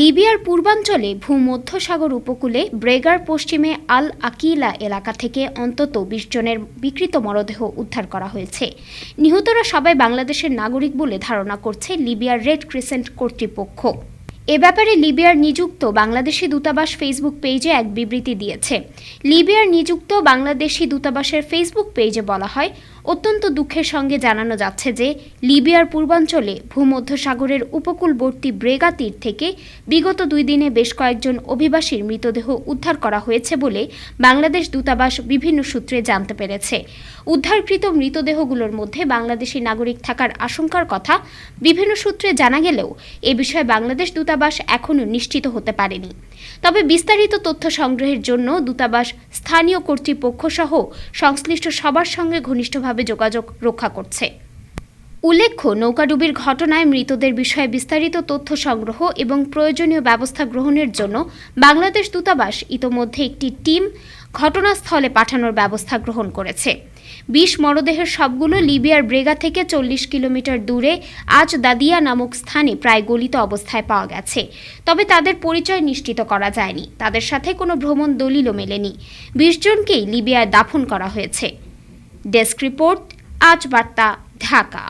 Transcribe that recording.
লিবিয়ার পূর্বাঞ্চলে ভূমধ্যসাগর উপকূলে ব্রেগার পশ্চিমে আল আকিলা এলাকা থেকে অন্তত বিশ জনের বিকৃত মরদেহ উদ্ধার করা হয়েছে। নিহতরা সবাই বাংলাদেশের নাগরিক বলে ধারণা করছে লিবিয়ার রেড ক্রিসেন্ট কর্তৃপক্ষ। এ ব্যাপারে লিবিয়ার নিযুক্ত বাংলাদেশি দূতাবাস ফেসবুক পেজে এক বিবৃতি দিয়েছে। লিবিয়ার নিযুক্ত বাংলাদেশি দূতাবাসের ফেসবুক পেজে বলা হয়, অত্যন্ত দুঃখের সঙ্গে জানানো যাচ্ছে যে, লিবিয়ার পূর্বাঞ্চলে ভূমধ্যসাগরের উপকূলবর্তী ব্রেগা তীর থেকে বিগত দুই দিনে বেশ কয়েকজন অভিবাসীর মৃতদেহ উদ্ধার করা হয়েছে বলে বাংলাদেশ দূতাবাস বিভিন্ন সূত্রে জানতে পেরেছে। উদ্ধারকৃত মৃতদেহগুলোর মধ্যে বাংলাদেশি নাগরিক থাকার আশঙ্কার কথা বিভিন্ন সূত্রে জানা গেলেও এ বিষয়ে বাংলাদেশ দূতাবাস এখনও নিশ্চিত হতে পারেনি। তবে বিস্তারিত তথ্য সংগ্রহের জন্য দূতাবাস, স্থানীয় কর্তৃপক্ষ সহ সংশ্লিষ্ট সবার সঙ্গে ঘনিষ্ঠভাবে যোগাযোগ রক্ষা করছে। উল্লেখ্য, নৌকাডুবির ঘটনায় মৃতদের বিষয়ে বিস্তারিত তথ্য সংগ্রহ এবং প্রয়োজনীয় ব্যবস্থা গ্রহণের জন্য বাংলাদেশ দূতাবাস ইতোমধ্যে একটি টিম ঘটনাস্থলে পাঠানোর ব্যবস্থা গ্রহণ করেছে। বিশ মরদেহের সবগুলো লিবিয়ার ব্রেগা থেকে চল্লিশ কিলোমিটার দূরে আজ দাদিয়া নামক স্থানে প্রায় গলিত অবস্থায় পাওয়া গেছে। তবে তাদের পরিচয় নিশ্চিত করা যায়নি। তাদের সাথে কোনো ভ্রমণ দলিলও মেলেনি। বিশ জনকেই লিবিয়ায় দাফন করা হয়েছে। ডেস্ক রিপোর্ট, আজ বার্তা, ঢাকা।